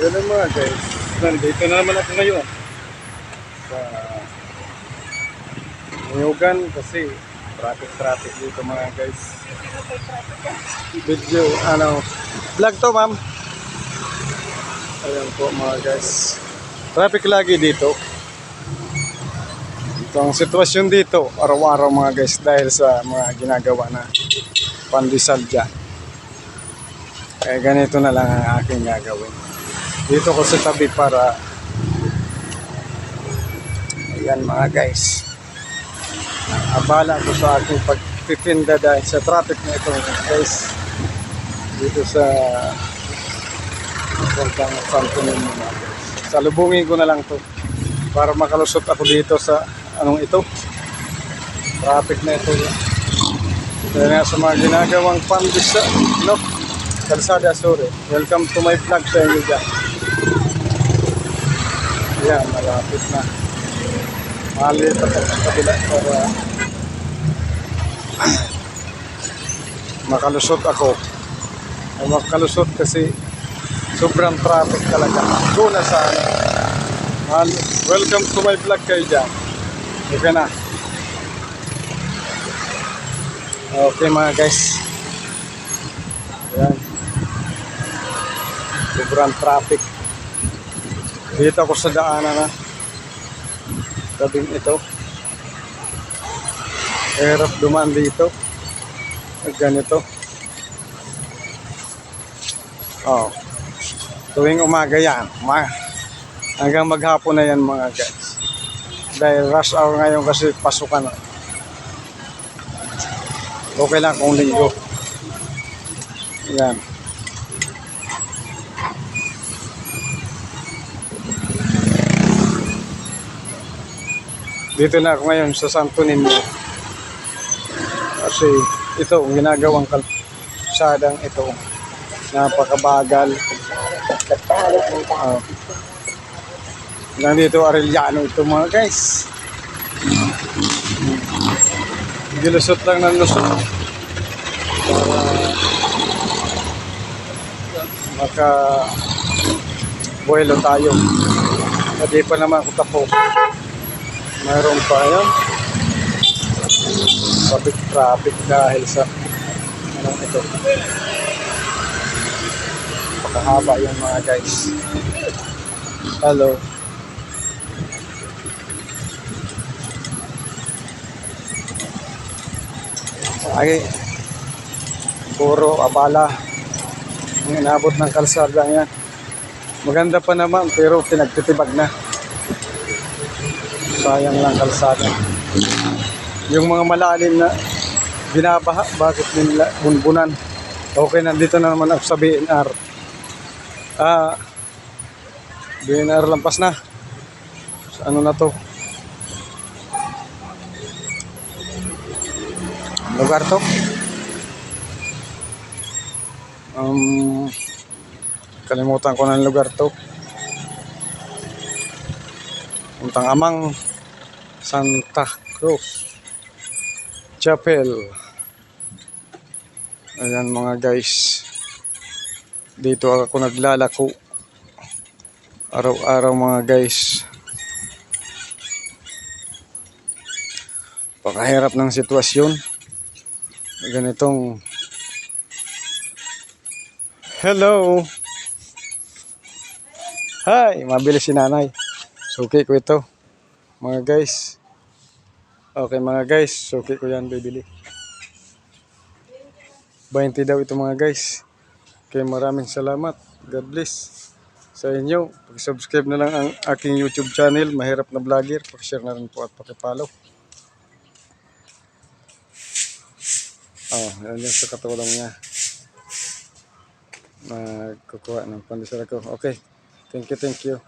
Yun ang mga guys. Nandito na naman ako ngayon. Sa Niyugan kasi traffic-traffic dito mga guys. Video, ano, vlog to ma'am. Ayan po mga guys. Traffic lagi dito. Ito ang sitwasyon dito, araw-araw mga guys dahil sa mga ginagawa na pandesal dyan. Kaya ganito na lang ang aking gagawin. Dito ko sa tabi para Ayan mga guys. Abala ko sa aking pagtitinda dahil sa traffic na ito guys. Dito sa Puntang Santo Niño mga. Salubungin ko na lang to para makalusot ako dito sa anong ito. Traffic na ito. Kaya nga sa mga ginagawang pandesa, no? Kalsada, sorry. Welcome to my vlog sa inyo dyan. Yan, malapit na. Malipat ako sa kabila para makalusot ako. Ay makalusot kasi sobrang traffic talaga. Go na sa ano. Welcome to my vlog kayo dyan. Okay na. Okay mga guys. Ayan. Sobrang traffic. Dito ako sa daanan na. Tabing ito. Hirap dumaan dito. Ganito. Oh. Tuwing umaga yan. Ma hanggang maghapon na yan mga guys. Dahil rush hour ngayon kasi pasukan na. Okay lang kung linggo. Yan. Dito na ako ngayon sa Santo Niño. Kasi ito, ang ginagawang kalsadang ito, napakabagal. Uh, nandito Arellano ito mga guys. Gilusot lang ng lusot. Para maka buwelo tayo. Hindi pa naman ako tapos. Mayroon pa yan. Traffic traffic dahil sa anong ito. Pakahaba yung mga guys. Hello. Ay, puro abala ang inabot ng kalsada yan. Maganda pa naman pero pinagtitibag na. Sayang lang kalsada. Yung mga malalim na binabaha, bakit nila bunbunan? Okay, nandito na naman ako sa BNR. Ah, BNR lampas na. Sa ano na to? Lugar to? Um, kalimutan ko na ang lugar to. Puntang Amang Santa Cruz Chapel. Ayan mga guys. Dito ako naglalako. Araw-araw mga guys. Pakahirap ng sitwasyon. Ganitong Hello. Hi, mabilis si nanay. Suki ko ito. Mga guys. Okay mga guys, suki ko yan bibili. 20 daw ito mga guys. Okay, maraming salamat. God bless sa inyo. Pag-subscribe na lang ang aking YouTube channel, Mahirap na Vlogger. Pag-share na rin po at paki-follow. Oh, yan yung sa katulong niya. Magkukuha ng pandesal ko. Okay. Thank you, thank you.